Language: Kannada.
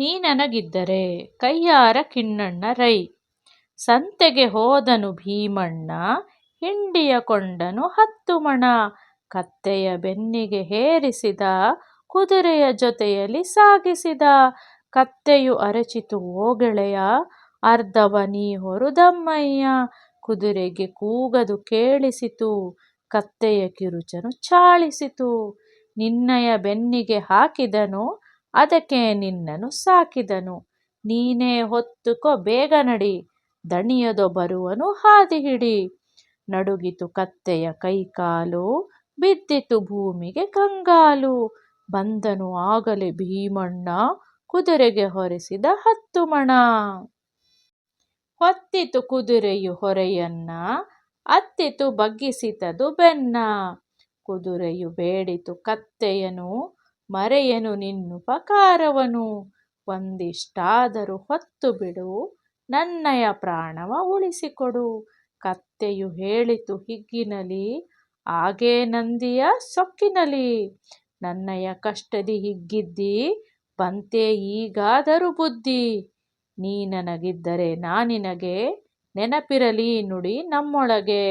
ನೀ ನನಗಿದ್ದರೆ ಕೈಯಾರ ಕಿಣ್ಣಣ್ಣ ರೈ. ಸಂತೆಗೆ ಹೋದನು ಭೀಮಣ್ಣ, ಹಿಂಡಿಯ ಕೊಂಡನು ಹತ್ತು ಮಣ ಕತ್ತೆಯ ಬೆನ್ನಿಗೆ ಹೇರಿಸಿದ, ಕುದುರೆಯ ಜೊತೆಯಲ್ಲಿ ಸಾಗಿಸಿದ. ಕತ್ತೆಯು ಅರಚಿತು, ಓ ಗೆಳೆಯ, ಅರ್ಧವ ನೀ ಹೊರುದಮ್ಮಯ್ಯ ಕುದುರೆಗೆ ಕೂಗದು ಕೇಳಿಸಿತು, ಕತ್ತೆಯ ಕಿರುಚನು ಚಾಳಿಸಿತು. ನಿನ್ನಯ ಬೆನ್ನಿಗೆ ಹಾಕಿದನು ಅದಕ್ಕೆ ನಿನ್ನನು ಸಾಕಿದನು. ನೀನೇ ಹೊತ್ತುಕೋ, ಬೇಗ ನಡಿ. ದಣಿಯದೊ ಬರುವನು ಹಾದಿ ಹಿಡಿ. ನಡುಗಿತು ಕತ್ತೆಯ ಕೈಕಾಲು, ಬಿದ್ದಿತು ಭೂಮಿಗೆ ಕಂಗಾಲು. ಬಂದನು ಆಗಲೇ ಭೀಮಣ್ಣ, ಕುದುರೆಗೆ ಹೊರಿಸಿದ ಹತ್ತು ಮಣ. ಹೊತ್ತಿತು ಕುದುರೆಯು ಹೊರೆಯನ್ನ, ಅತ್ತಿತು ಬಗ್ಗಿಸಿತದು ಬೆನ್ನ. ಕುದುರೆಯು ಬೇಡಿತು ಕತ್ತೆಯನು ಮರೆಯೆನು ನಿನ್ನುಪಕಾರವನು ಒಂದಿಷ್ಟಾದರೂ ಹೊತ್ತು ಬಿಡು. ನನ್ನಯ ಪ್ರಾಣವ ಉಳಿಸಿಕೊಡು. ಕತ್ತೆಯು ಹೇಳಿತು, ಹಿಗ್ಗಿನಲಿ ಆಗೇನಂದಿಯ ಸೊಕ್ಕಿನಲಿ. ನನ್ನಯ ಕಷ್ಟದಿ ಹಿಗ್ಗಿದ್ದಿ, ಬಂತೆ ಈಗಾದರೂ ಬುದ್ಧಿ. ನೀ ನನಗಿದ್ದರೆ ನಾನಿನಗೆ ನೆನಪಿರಲಿ ನುಡಿ ನಮ್ಮೊಳಗೆ.